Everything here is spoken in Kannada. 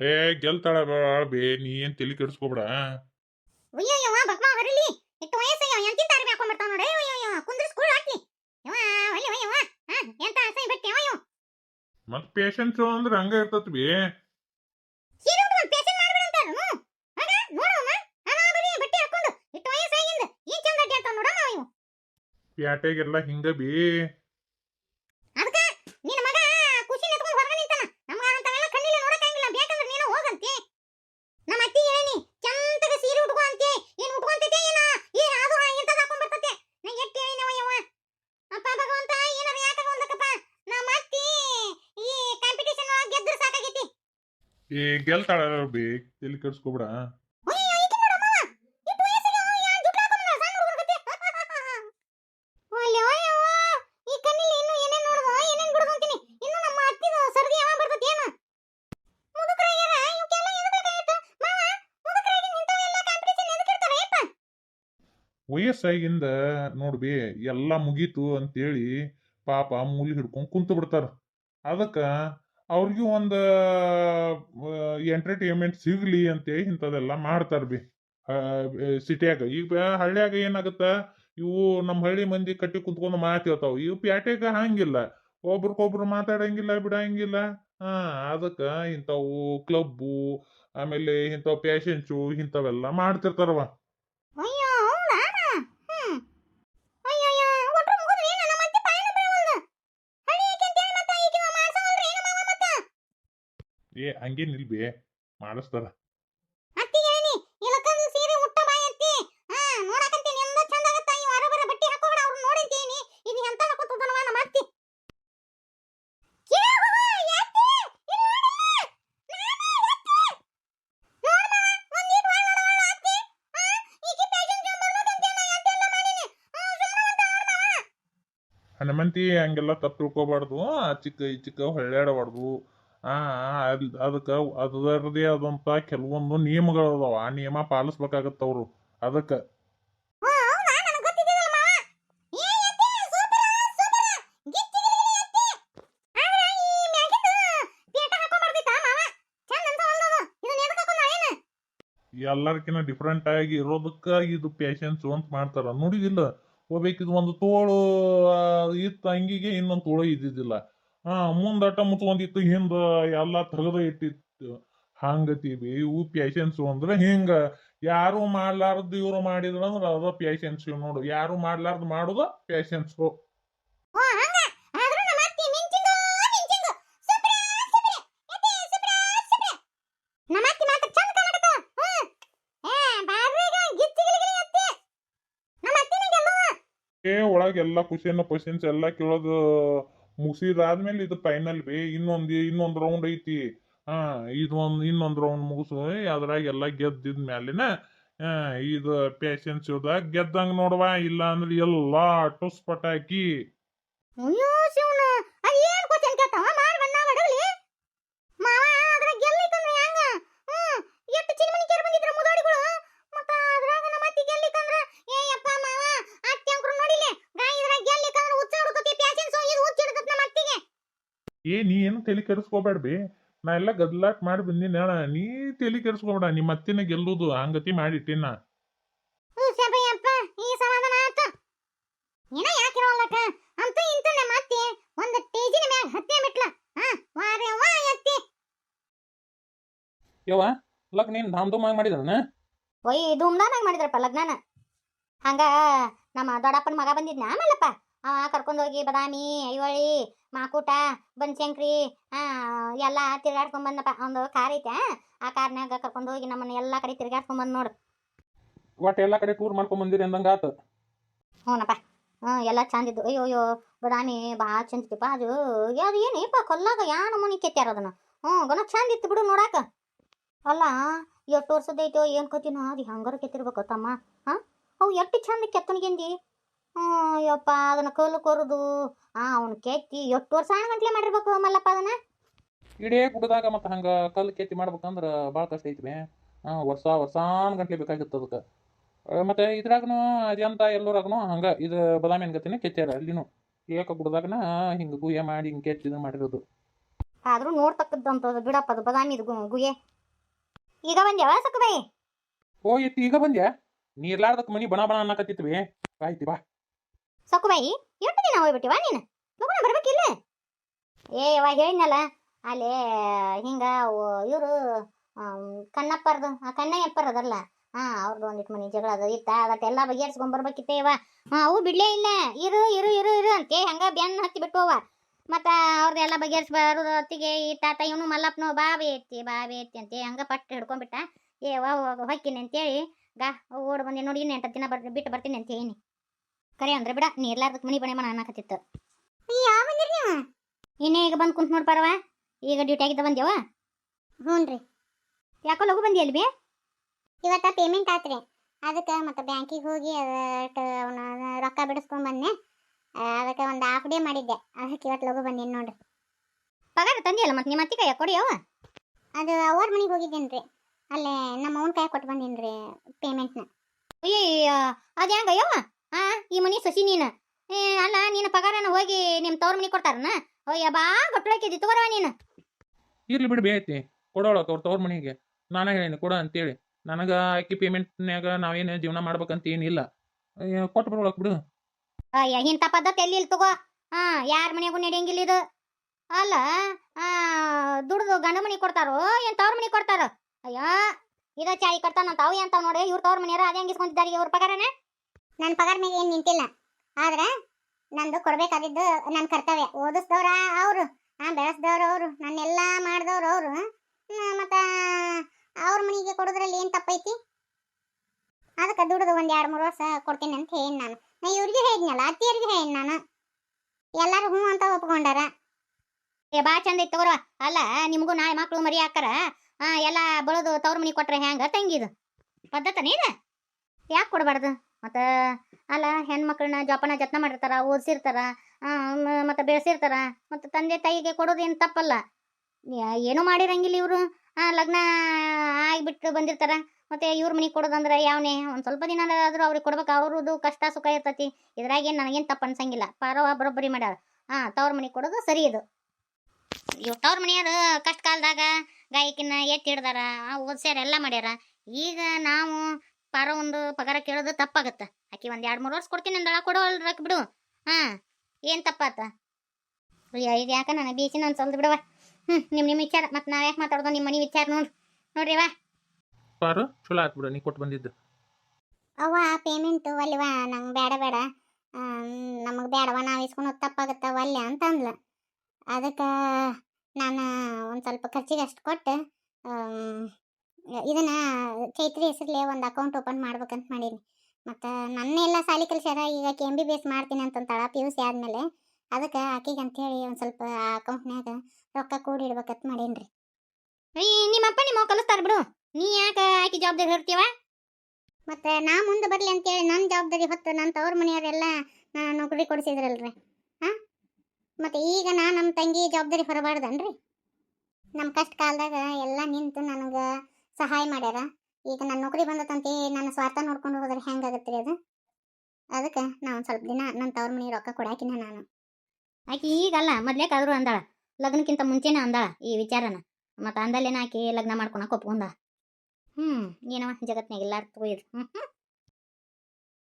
ಏ ಗೆಲ್ತಾಳ ಬೇ ನೀ ಏನ್ ತಲೆ ಕೆಡಿಸ್ಕೊಬೇಡ. ಅಯ್ಯಯ್ಯವ ಬಕ್ವಾ ಹರಿಲಿ ಇಟ್ಟು ವಯಸ್ಸಯ್ಯ ಎಂತಿಂತ ಅರ್ಬಿ ಹಾಕೊಂಡ್ ಬರ್ತಾವ ನೋಡಿ. ಅಯ್ಯಯ್ಯವ ಕುಂದ್ರಿಸ್ ಸ್ಕೂಲ್ ಹಾಕ್ಲಿ. ಯವ್ವ ಒಳ್ಳೆ ಒಯ್ಯವ್ವ ಹಾ ಎಂತ ಅಸಹ್ಯ ಬಿಟ್ಟೆ ಅಯ್ಯೋ ಮತ್ ಪೇಷನ್ಸ್ ಅಂದ್ರೆ ಹಂಗ ಇರ್ತತ್ ಬಿ. ಸೀರೆ ಹಿಂಗ ಪೇಷನ್ ಮಾಡ್ಬೇಡ ಅಂತ ಹ್ಞೂ ಆಗ ನೋಡವ್ವ ಅವ ಬರೀ ಬಟ್ಟೆ ಹಾಕೊಂಡು ಇಟ್ಟು ವಯಸ್ಸಾಗಿಂದ ಏನ್ ಚಂದ ಅಡ್ಡಿ ಆಡ್ತಾವ ನೋಡಮ್ಮ ಅಯ್ಯೋ ಪ್ಯಾಟೆಗೆಲ್ಲ ಹಿಂಗ ಬಿ ಅದಕ್ಕ ನಿನ್ನ ಮಗ ಖುಷಿ ನೆತ್ಕೊಂಡು ಹೊರಗೆ ನಿಂತಾನ ನಮ್ಗ ಅಂತವೆಲ್ಲ ಕಣ್ಣಿಲ್ಲ ನೋಡಕ್ಕಾಗಿಲ್ಲ ಬೇಕಂದ್ರೆ ನೀನು ಹೋಗಂತೆ ನಮ್ಮ ಅತ್ತಿ ಹೇಳಿ ಚಂದಗ ಸೀರೆ ಉಟ್ಕೋ ಅಂತೆ ಏನ್ ಉಟ್ಕೊಂತಿದ್ದೆ ಏನ ಏ ಅದು ಇಂಥದ್ದು ಹಾಕೊಂಡ್ ಬರ್ತತೆ ನಾ ಎಟ್ಟು ಹೇಳಿನವ ಯವ್ವ ಅಪ್ಪ ಭಗವಂತ ಏನಾರ ಯಾಕಾಗ ಒಂದಕ್ಕಪ್ಪ ನಮ್ಮ ಅತ್ತಿ ಈ ಕಾಂಪಿಟೇಷನ್ ಒಳಗೆ ಗೆದ್ರೆ ಸಾಕಾಗೈತಿ ಏ ಗೆಲ್ತಾಳ ಬಿ ತಲೆ ಕೆಡಿಸ್ಕೊಬೇಡ ಅಯ್ಯೋ, ಈಕಿ ನೋಡಮ್ಮವ್ವ. ಇಷ್ಟ್ ವಯಸ್ಸಿಗೆ ಅವ ಯಾನ್ ಜುಟ್ಟ್ ಹಾಕೊಂಡ್ನ, ಸಣ್ಣ ಹುಡ್ಗನ್ ಗತಿ. ಒಲ್ಲೆ ಅಯ್ಯವ್ವ, ಈ ಕಣ್ಣಿಲಿ ಇನ್ನು ಏನೇನ್ ನೋಡ್ದೋ, ಏನೇನ್ ಬಿಡ್ದೋ ಅಂತೀನಿ. ಇನ್ನು ನಮ್ಮ ಅತ್ತಿದು ಸರ್ದಿ ಯಾವಾಗ ಬರ್ತೈತಿ ಏನ? ಮುದುಕ್ರಾಗ್ಯಾರ, ಇವ್ಕೆಲ್ಲ ಎದಕ್ ಬೇಕಾಗಿತ್ತು? ಮಾವ, ಮುದುಕ್ರಾಗಿ ಇಂಥವೆಲ್ಲ competition ಬೇಕ್ ಇಡ್ತಾರ? ಕೆಡ್ಸ್ಕೊಬಿಡ ವಯಸ್ಸಾಗಿಂದ ನೋಡ್ಬಿ ಎಲ್ಲಾ ಮುಗೀತು ಅಂತೇಳಿ ಪಾಪ ಮೂಲಿ ಹಿಡ್ಕೊಂಡು ಕುಂತು ಬಿಡ್ತಾರ ಅದಕ್ಕ ಅವ್ರಿಗೂ ಒಂದು ಎಂಟರ್ಟೈನ್ಮೆಂಟ್ ಸಿಗ್ಲಿ ಅಂತೇಳಿ ಇಂಥದೆಲ್ಲ ಮಾಡ್ತಾರೆ ಬಿ ಸಿಟಿಯಾಗ. ಈಗ ಹಳ್ಳಿಯಾಗ ಏನಾಗುತ್ತೆ, ಇವು ನಮ್ಮ ಹಳ್ಳಿ ಮಂದಿ ಕಟ್ಟಿ ಕುಂತ್ಕೊಂಡು ಮಾತಾಡ್ತಾವ ಇವು ಪ್ಯಾಟೆಗೆ ಹಂಗಿಲ್ಲ. ಒಬ್ರಿಗೊಬ್ರು ಮಾತಾಡಂಗಿಲ್ಲ, ಬಿಡಂಗಿಲ್ಲ. ಹಾ, ಅದಕ್ಕ ಇಂಥವು ಕ್ಲಬ್ಬು, ಆಮೇಲೆ ಇಂಥವು ಪ್ಯಾಷನ್ಸು ಇಂಥವೆಲ್ಲ ಮಾಡ್ತಿರ್ತಾರವ ಅಯ್ಯೋ, ಹೌದಾ? ಹ್ಮ್. ಅಯ್ಯಯ್ಯೋ, ಒಟ್ರು ಮುಗುದ್ರಿ ಏನ? ನಮ್ಮ ಅತ್ತಿ ಪಾಯನ ಬೀಳವಲ್ದು. ಹಳ್ಳಿ ಐತಿ ಅಂತೇಳಿ ಮತ್ತ ಈಕಿನ ಮಾಡ್ಸವಲ್ರಿ ಏನು ಮಾವ ಮತ್ತ? ಏ ಹಂಗೇನ್ ಇಲ್ಬಿ ಮಾಡಿಸ್ತಾರ ಅತ್ತಿಗೆ ಹೇಳಿ ಇಲಕಂದ್ ಸೀರೆ ಉಟ್ಟ ಬಾಯಿ ಅತ್ತಿ ಹಾ ನೋಡಕಂತೀನಿ ಎಂದ ಚಂದ ಆಗತ್ತ ಈ ವಾರ ಬರ ಬಟ್ಟೆ ಹಾಕೋಬೇಡ ಅವ್ರು ನೋಡಿಂತೀನಿ ಇದು ಎಂತ ಹಂಗೆ ನಿಲ್ಬಿ ಅತ್ತಿ! ಹನುಮಂತಿ ಹಂಗೆಲ್ಲ ತಪ್ಪು ತಿಳ್ಕೊಬಾರ್ದು ಆ ಚಿಕ್ಕ ಈ ಚಿಕ್ಕ ಹೊಳ್ಯಾಡಬಾರ್ದು. ಆ ಅದ್ ಅದಕ್ಕೆ ಅದರದೇ ಆದಂಥ ಕೆಲವೊಂದು ನಿಯಮಗಳು ಅದಾವ ಆ ನಿಯಮ ಪಾಲಿಸ್ಬೇಕಾಗತ್ತ ಅವ್ರು. ಅದಕ್ಕೆ. ಎಲ್ಲರ್ಕಿನ್ನ ಡಿಫ್ರೆಂಟ್ ಆಗಿ ಇರೋದಕ್ಕ ಇದು ಪೇಷನ್ಸ್ ಅಂತ ಮಾಡ್ತಾರ. ನೋಡಿದಿಲ್ಲ? ಹೋಗ್ಬೇಕಿದ್ ಒಂದು ತೋಳು ಇತ್ತ ಇತ್ತು ಅಂಗಿಗೆ ಇನ್ನೊಂದು ತೋಳು ಇದ್ದಿದ್ದಿಲ್ಲ. ಹಾ ಮುಂದಟ ಮುಚ್ಕೊಂಡಿತ್ತು ಹಿಂದ ಎಲ್ಲ ತೆಗೆದ ಇಟ್ಟಿತ್ತು. ಹಂಗತೀವಿ ಇವು ಪೇಷನ್ಸ್ ಅಂದ್ರೆ ಹಿಂಗ. ಯಾರು ಮಾಡ್ಲಾರ್ದು ಇವ್ರು ಮಾಡಿದ್ರ ಅಂದ್ರ ಅದ ಪೇಷನ್ಸ್ ನೋಡು. ಯಾರು ಮಾಡ್ಲಾರ್ದು ಮಾಡುದ ಹ್ಮ್. ಏ ಒಳಗೆಲ್ಲಾ ಏ ಕ್ವಶನ್ ಕ್ವಶನ್ಸ್ ಎಲ್ಲ ಕೇಳೋದು ಮುಗಿಸಿದಾದ್ಮೇಲೆ ಇದು ಫೈನಲ್ ಬಿ ಇನ್ನೊಂದು ಇನ್ನೊಂದು ರೌಂಡ್ ಐತಿ. ಹಾ ಇದು ಒಂದು ಇನ್ನೊಂದು ರೌಂಡ್ ಮುಗಿಸು. ಅದ್ರಾಗ ಎಲ್ಲ ಗೆದ್ದಿದ ಮ್ಯಾಲಿನ ಇದು ಪೇಷನ್ಸ್ ಇವ್ದಾಗ ಗೆದ್ದಂಗ ನೋಡುವ, ಇಲ್ಲ ಅಂದ್ರೆ ಎಲ್ಲ ಟುಸ್ ಪಟಾಕಿ. ಅಯ್ಯೋ ಶಿವನ ಅದೇನ್ ಕೇಳ್ತಾವ ಮಾರ್ ಬಣ್ಣ ಮಾಡಲಿ ಮಾವ ಅದ್ರ ಗೆಲ್ಲಿಕಂದ್ರ ಹೆಂಗ ಹ್ಮ್ ಎಷ್ಟು ಚಿನ್ಮನಿ ಕೇರ್ ಬಂದಿದ್ರ ಮುದೋಡಿಗಳು ಮತ್ತ ಅದ್ರಾಗ ನಮ್ಮ ಅತ್ತಿ ಗೆಲ್ಲಿಕಂದ್ರ ಏ ಯಪ್ಪ ಮಾವ ಅತ್ತಿ ಅಂಕ್ರು ನೋಡಿಲೆ ಗಾಯ ಇದ್ರಾಗ ಗೆಲ್ಲಿಕಂದ್ರ ಹುಚ್ಚ ಹುಡುಕತಿ ಪ್ಯಾಷನ್ಸ್ ಇದು ಹುಚ್ಚ ಹಿಡ್ದತ್ ನಮ್ಮ ಅತ್ತಿಗೆ ಏ ನೀ ಏನು ತಲೆ ಕೆಡಿಸ್ಕೋಬೇಡ್ಬಿ. ನಾ ಎಲ್ಲ ಗದ್ಲಾಟ್ ಮಾಡಿ ಬಂದಿನಿ. ಹೇಳ ನೀ ತಲೆ ಕೆಡಿಸ್ಕೋಬೇಡ ನಿಮ್ಮ ಅತ್ತಿನ ಗೆಲ್ಲುದು ಹಂಗತಿ ಮಾಡಿಟ್ಟಿನ ಈ ಸಮಾಧಾನ ಆತ ಏನ ಯಾಕಿರೋಲ್ಲಕ ಅಂತ ಇಂತ ನಮ್ಮ ಅತ್ತಿ ಒಂದ್ ಟೇಜಿನ ಮ್ಯಾಗ ಹತ್ತೆ ಬಿಟ್ಲ ಹಾ ವಾರೆ ವಾ ಅತ್ತಿ ಯವ್ವ ಲಗ್ನ ನೀನು ಧಾಮ್ ಧೂಮ್ ಆಗಿ ಮಾಡಿದ್ರನ ಒಯ್ ಧೂಮ್ಧಾಮಾಗಿ ಮಾಡಿದ್ರಪ್ಪ ಲಗ್ನನ. ಹಂಗ ನಮ್ಮ ದೊಡ್ಡಪ್ಪನ ಮಗ ಬಂದಿದ್ನ ಆಮೇಲಪ್ಪ. ಅವ ಕರ್ಕೊಂಡೋಗಿ ಬದಾಮಿ ಐವಳಿ ಮಾಕೂಟ ಬನ್ಶಂಕ್ರಿ ಹಾ ಎಲ್ಲ ತಿರ್ಗಾಡ್ಕೊಂಡ್ ಬಂದಪ್ಪ ಒಂದು ಕಾರ್ ಐತೆ ಆ ಕಾರ್ನ್ಯಾಗ ಕರ್ಕೊಂಡೋಗಿ ನಮ್ಮನ್ನ ಎಲ್ಲ ಕಡೆ ತಿರ್ಗಾಡ್ಕೊಂಡ್ ಬಂದ್ ನೋಡು. ಒಟ್ಟು ಎಲ್ಲ ಕಡೆ ಟೂರ್ ಮಾಡ್ಕೊಂಡ್ ಬಂದಿರಿ ಅಂದಂಗ ಆತು. ಹ್ಞೂನಪ್ಪ ಹ್ಞೂ ಎಲ್ಲ ಚಂದಿದ್ದು ಅಯ್ಯೋ ಅಯ್ಯೋ ಬದಾಮಿ ಭಾಳ ಚಂದಿತ್ತಪ್ಪ ಅದು ಅದು ಏನಪ್ಪ ಕೊಲ್ಲಾಗ ಯಾ ನಮೂನಿ ಕೆತ್ತಾರ ಅದನ್ನ? ಹ್ಞೂ ಗೊನ ಚಂದ ಇತ್ತು ಬಿಡು ನೋಡಾಕ. ಅಲ್ಲ ಎಷ್ಟು ವರ್ಷದೈತೋ ಏನು ಕೊತ್ತಿನೋ ಅದು ಹಂಗಾರ ಕೆತ್ತಿರ್ಬೇಕು ತಮ್ಮ? ಹಾಂ ಅವು ಎಷ್ಟು ಚಂದ ಕೆತ್ತನಿಗೆಂದಿ ಯಪ್ಪ ಅದನ್ನ ಕಲ್ಲು ಕೊರದು. ಆ ಅವ್ನ ಕೆತ್ತಿ ಎಷ್ಟು ವರ್ಷ ಗಂಟ್ಲೆ ಮಾಡಿರ್ಬೇಕು ಮಲ್ಲಪ್ಪ ಅದನ್ನ? ಇಡೇ ಗುಡ್ಡದಾಗ ಮತ್ತೆ ಹಂಗ ಕಲ್ಲು ಕೆತ್ತಿ ಮಾಡ್ಬೇಕಂದ್ರ ಭಾಳ ಕಷ್ಟ ಐತಿ ಬೇ. ಹಾಂ ವರ್ಷ ವರ್ಷಾನ್ ಗಂಟ್ಲೆ ಬೇಕಾಗಿತ್ತು ಅದಕ್ಕೆ. ಮತ್ತೆ ಇದ್ರಾಗನು ಅಜಂತ ಎಲ್ಲೂರಾಗನು ಹಂಗ ಇದು ಬದಾಮಿ ಗತಿನೇ ಕೆತ್ತಿಯಾರ ಅಲ್ಲಿನೂ. ಏಕ ಗುಡ್ಡದಾಗನ ಹಿಂಗ ಗುಯ್ಯ ಮಾಡಿ ಹಿಂಗೆ ಕೆತ್ತಿ ಇದು ಮಾಡಿರೋದು. ಆದ್ರೂ ನೋಡ್ತಕ್ಕದಂತ ಬಿಡಪ್ಪ ಅದು ಬದಾಮಿ ಇದು ಗುಗೆ ಈಗ ಬಂದ್ಯಾವ ಸಕ್ಕಬೈ ಓ ಎತ್ತಿ ಈಗ ಬಂದ್ಯಾ? ನೀರ್ಲಾರ್ದಕ್ಕೆ ಮನಿ ಬಣ ಬಣ ಬೇ. ಆಯ್ತಿ ಬಾ. ಸಕ್ಕಬೈ ಎಷ್ಟು ದಿನ ಹೋಗ್ಬಿಟ್ಟಿವ ನೀನು? ಮಗುನ ಬರ್ಬೇಕಿಲ್ಲ? ಏ, ಯವ್ವ, ಹೇಳಿದ್ನಲ್ಲ, ಅಲ್ಲಿ, ಹಿಂಗ ಇವರು ಕಣ್ಣಪ್ಪರದು, ಆ ಕಣ್ಣಯ್ಯಪ್ಪರ್ ಅದಲ್ಲ ಹಾ ಅವ್ರದ್ದು ಒಂದಿಟ್ಟು ಮನೆ ಜಗಳ ಅದು ಇತ್ತ ಅದಟ್ಟೆಲ್ಲ ಬಗೆಹರಿಸ್ಕೊಂಡ್ ಬರ್ಬೇಕಿತ್ತೆ ಇವ ಹಾ ಅವು ಬಿಡ್ಲೇ ಇಲ್ಲ. ಇರು ಇರು ಇರು ಇರು ಅಂತೆ ಹಂಗ ಬೆನ್ ಹತ್ತಿ ಬಿಟ್ಟು ಅವ ಮತ್ತ ಅವ್ರದ್ದೆಲ್ಲ ಬಗೆಹರಿಸಿ ಬರೋದು ಹೊತ್ತಿಗೆ ಈ ತಾತ, ಇವನು ಮಲ್ಲಪ್ಪನು ಬಾವಿ ಐತಿ ಬಾವಿ ಐತಿ ಅಂತೆ ಹಂಗ ಪಟ್ಟು ಹಿಡ್ಕೊಂಡ್ಬಿಟ್ಟ ಏ ವಾ ಹೊಕ್ಕಿನಿ ಅಂತೇಳಿ ಗಾ, ಓಡ್ ಬಂದೆ ನೋಡಿ ಎಂಟು ದಿನ ಬರ್, ಬಿಟ್ಟು ಬರ್ತೀನಿ ಅಂತ ಹೇಳಿ ಕರೆ ಅಂದ್ರೆ ಬಿಡ ನೀ ಮನಿ ಬಣೆ ಮನ ಅನ್ನಕತ್ತಿತ್ತು. ಯಾವ ಬಂದಿರಿ ನೀವು? ಇನ್ನೇ ಈಗ ಬಂದು ಕುಂತ್ ನೋಡ್ಪಾರವ ಈಗ ಡ್ಯೂಟಿ ಆಗಿದ್ದ ಬಂದ್ಯಾವ? ಹ್ಞೂ ರೀ. ಯಾಕೋ ಲಘು ಬಂದಿ ಅಲ್ವಿ ಇವತ್ತ ಪೇಮೆಂಟ್ ಆತ್ರಿ ಅದಕ್ಕೆ ಮತ್ತೆ ಬ್ಯಾಂಕಿಗೆ ಹೋಗಿ ಅದಕ್ಕೆ ಅವನ ರೊಕ್ಕ ಬಿಡಿಸ್ಕೊಂಡ್ ಬಂದೆ ಅದಕ್ಕೆ ಒಂದು ಹಾಫ್ ಡೇ ಮಾಡಿದ್ದೆ ಅದಕ್ಕೆ ಇವತ್ತು ಲಘು ಬಂದೀನಿ ನೋಡ್ರಿ. ಪಗಾರ ತಂದಿಯಲ್ಲ ಮತ್ತೆ ನಿಮ್ಮ ಅತ್ತಿ ಕೊಡಿ ಕೊಡಿಯವ ಅದು ಅವ್ರ ಮನೆಗೆ ಹೋಗಿದ್ದೇನೆ ರೀ ಅಲ್ಲೇ ನಮ್ಮ ಅವನ ಕೈ ಕೊಟ್ಟು ಬಂದೀನಿ ರೀ ಪೇಮೆಂಟ್ನ ಅಯ್ಯ ಅದು ಹೆಂಗಯ್ಯವ ಆ ಈ ಮನಿ ಸಸಿ ನೀನ. ಏ ಅಲ್ಲ ನೀನ ಪಗಾರನ ಹೋಗಿ ನಿಮ್ಮ ತವ್ರ ಮನಿ ಕೊಡ್ತಾರನ? ಅಯ್ಯ ಬಾ ಗಟ್ಲಕ್ಕಿದ್ದಿ ತಗೋರವ ನೀನು. ಇರ್ಲಿ ಬಿಡು ಬೇ ಕೊಡೋಳ ತವ್ರ ತವ್ರ ಮನೆಗೆ. ನಾನೇ ಹೇಳೀನಿ ಕೊಡ ಅಂತೇಳಿ. ನನಗೆ ಆಕಿ ಪೇಮೆಂಟ್ನ್ಯಾಗ ನಾವೇನು ಜೀವನ ಮಾಡ್ಬೇಕಂತ ಏನಿಲ್ಲ. ಅಯ್ಯ, ಕೊಟ್ಟು ಬಿಡೋಳಕ್ ಬಿಡು. ಅಯ್ಯ ಇಂಥ ಪದ್ಧತಿ ಎಲ್ಲಿ ತಗೋ. ಹಾ ಯಾರ ಮನೆಗೂ ನಡೆಯಂಗಿಲ್ಲ ಇದು. ಅಲ್ಲ ಆ ದುಡ್ದು ಗಂಡ ಮನೆ ಕೊಡ್ತಾರೋ ಏನ್ ತವ್ರ ಮನೆ ಕೊಡ್ತಾರ? ಅಯ್ಯ ಇದ ಚಾಯಿ ಕೊಡ್ತಾನಂತ ಅವು ಎಂತಾವ್ ನೋಡಿ ಇವ್ರ ತವ್ರ ಮನೆಯವ್ರ ಅದೇ ಹಂಗಿಸ್ಕೊಂತಿದ್ದಾರೆ ಇವ್ರ ಪಗಾರನ. ನನ್ನ ಪಗಾರ ಮೇಲೆ ಏನು ನಿಂತಿಲ್ಲ. ಆದ್ರೆ ನಂದು ಕೊಡ್ಬೇಕಾದಿದ್ದು ನನ್ನ ಕರ್ತವ್ಯ. ಓದಿಸ್ದವ್ರ ಅವರು ಬೆಳೆಸ್ದವ್ರು ಅವರು, ನನ್ನೆಲ್ಲ ಮಾಡ್ದವ್ರು ಅವರು ಮತ್ತು ಅವ್ರ ಮನೆಗೆ ಕೊಡೋದ್ರಲ್ಲಿ ಏನು ತಪ್ಪೈತಿ? ಅದಕ್ಕೆ ದುಡ್ದು ಒಂದು ಎರಡು ಮೂರು ವರ್ಷ ಕೊಡ್ತೀನಿ ಅಂತ ಹೇಳಿ ನಾನು. ನಾ ಇವ್ರಿಗೆ ಹೇಳಿದ್ನಲ್ಲ ಅತ್ತಿಯರಿಗೆ ಹೇಳಿ ನಾನು. ಎಲ್ಲರೂ ಹ್ಞೂ ಅಂತ ಒಪ್ಕೊಂಡಾರ. ಏ ಭಾಳ ಚಂದ ಇತ್ತು ತಗೋರ ಅಲ್ಲ, ನಿಮಗೂ ನಾಳೆ ಮಕ್ಕಳು ಮರಿ ಹಾಕಾರ ಎಲ್ಲ ಬಳದು ತವ್ರ ಮನೆ ಕೊಟ್ರೆ ಹೆಂಗೆ ತಂಗಿದು? ಪದ್ಧತನೇ ಇದೆ? ಯಾಕೆ ಕೊಡಬಾರ್ದು? ಮತ್ತ ಅಲ್ಲ ಹೆಣ್ಮಕ್ಳನ್ನ ಜೋಪಾನ ಜತ್ನ ಮಾಡಿರ್ತಾರೆ, ಓದಿಸಿರ್ತಾರ ಮತ್ತು ಬೆಳೆಸಿರ್ತಾರ, ಮತ್ತು ತಂದೆ ತಾಯಿಗೆ ಕೊಡೋದು ಏನು ತಪ್ಪಲ್ಲ. ಏನೂ ಮಾಡಿರಂಗಿಲ್ಲ ಇವರು. ಲಗ್ನ ಆಗಿಬಿಟ್ಟು ಬಂದಿರ್ತಾರೆ. ಮತ್ತು ಇವ್ರ ಮನಿಗೆ ಕೊಡೋದಂದ್ರೆ ಯಾವನೇ? ಒಂದು ಸ್ವಲ್ಪ ದಿನ ಆದರೂ ಅವ್ರಿಗೆ ಕೊಡ್ಬೇಕು. ಅವ್ರದ್ದು ಕಷ್ಟ ಸುಖ ಇರ್ತೈತಿ. ಇದ್ರಾಗೇನು ನನಗೇನು ತಪ್ಪು ಅನ್ಸಂಗಿಲ್ಲ. ಪಾರವ ಬರೋಬ್ಬರಿ ಮಾಡ್ಯಾರ ಹಾಂ ತವ್ರ ಮನೆಗೆ ಕೊಡೋದು ಸರಿ ಇದು. ಇವ್ ತವ್ರ ಮನೆಯವರು ಕಷ್ಟ ಕಾಲದಾಗ ಗಾಯಕಿನ ಎತ್ತಿ ಹಿಡ್ದಾರ ಓದ್ಸ್ಯಾರ, ಎಲ್ಲ ಮಾಡ್ಯಾರ. ಈಗ ನಾವು ಪಾರ ಒಂದು ಪಗಾರ ಕೇಳೋದು ತಪ್ಪಾಗತ್ತೆ. ಆಕಿ ಒಂದು ಎರಡು ಮೂರು ವರ್ಷ ಕೊಡ್ತೀನಿ ಅಂದಳ ಕೊಡೋಲ್ರಕ್ ಬಿಡು. ಹಾಂ ಏನ್ ತಪ್ಪಾತ? ಅಯ್ಯ ಇದು ಯಾಕ ನನಗೆ ಬೀಚಿನ ಅನ್ಸಲ್ದು ಬಿಡವ ಹ್ಞೂ ನಿಮ್ ನಿಮ್ ವಿಚಾರ ಮತ್ತು ನಾವು ಯಾಕೆ ಮಾತಾಡೋದು ನಿಮ್ಮ ಮನಿ ವಿಚಾರ ನೋಡಿ. ನೋಡ್ರಿ ವಾ. ಪಾರು ಚಲೋ ಆತ್ ಬಿಡು ನೀ ಕೊಟ್ಟು ಬಂದಿದ್ದು. ಅವ್ವ ಪೇಮೆಂಟ್ ಅಲ್ವಾ ನಂಗೆ ಬೇಡ ಬೇಡ ನಮಗೆ ಬೇಡವ ನಾವು ಇಸ್ಕೊಂಡು ತಪ್ಪಾಗತ್ತ ಒಲ್ಲೆ ಅಂತ ಅಂದ್ಲ. ಅದಕ್ಕೆ ನಾನು ಒಂದು ಸ್ವಲ್ಪ ಖರ್ಚಿಗೆ ಅಷ್ಟು ಕೊಟ್ಟು ಇದನ್ನ ಚೈತ್ರಿ ಹೆಸರಲ್ಲೇ ಒಂದು ಅಕೌಂಟ್ ಓಪನ್ ಮಾಡ್ಬೇಕಂತ ಮಾಡೀನಿ. ಮತ್ತು ನನ್ನೆಲ್ಲ ಸಾಲಿ ಕಲ್ಸ್ಯಾರ ಈಗ K M B B S ಮಾಡ್ತೀನಿ ಅಂತಂತಾಳ ಪಿ ಯು ಸಿ ಆದಮೇಲೆ ಅದಕ್ಕೆ ಆಕಿಗೆ ಅಂತೇಳಿ ಒಂದು ಸ್ವಲ್ಪ ಆ ಅಕೌಂಟ್ನ್ಯಾಗ ರೊಕ್ಕ ಕೂಡಿ ಇಡ್ಬೇಕಂತ ಮಾಡೀನಿ ರೀ ನಿಮ್ಮಪ್ಪ ನಿಮ್ಮ ಕಲಿಸ್ತಾರೆ ಬಿಡು. ನೀ ಯಾಕೆ ಆಕೆ ಜವಾಬ್ದಾರಿ ಹೊರ್ತೀವ ಮತ್ತು ನಾ ಮುಂದೆ ಬರಲಿ ಅಂತೇಳಿ ನನ್ನ ಜವಾಬ್ದಾರಿ ಹೊತ್ತು ನನ್ನ ತವ್ರ ಮನೆಯವರೆಲ್ಲ ನಾನು ನೌಕರಿ ಕೊಡಿಸಿದ್ರಲ್ರಿ. ಹಾಂ? ಮತ್ತು ಈಗ ನಾ ನಮ್ಮ ತಂಗಿ ಜವಾಬ್ದಾರಿ ಹೊರಬಾರ್ದನ್ರಿ. ನಮ್ಮ ಕಷ್ಟ ಕಾಲದಾಗ ಎಲ್ಲ ನಿಂತು ನನಗೆ ಸಹಾಯ ಮಾಡ್ಯಾರ? ಈಗ ನನ್ನ ನೌಕರಿ ಬಂದತಂತೆ, ನನ್ನ ಸ್ವಾರ್ಥ ನೋಡ್ಕೊಂಡು ಹೋದ್ರೆ ಹೆಂಗಾಗತ್ತೆ ಅದು? ಅದಕ್ಕೆ ನಾ ಸ್ವಲ್ಪ ದಿನ ನನ್ನ ತವ್ರ ಮನೆ ರೊಕ್ಕ ಕೊಡಾಕಿನ ನಾನು. ಆಕೆ ಈಗಲ್ಲ ಮೊದ್ಲೇಕಾದ್ರೂ ಅಂದಾಳ. ಲಗ್ನಕ್ಕಿಂತ ಮುಂಚೆನೇ ಅಂದಾಳ ಈ ವಿಚಾರನ. ಮತ್ತೆ ಅಂದಲ್ಲೇನ ಆಕಿ ಲಗ್ನ ಮಾಡ್ಕೊಳಕ್ ಒಪ್ಕೊಂಡ. ಹ್ಮ್, ಏನವ ಜಗತ್ನಾಗ ಎಲ್ಲಾರು ಇದು. ಹ್ಮ್ ಹ್ಮ್.